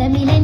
Adam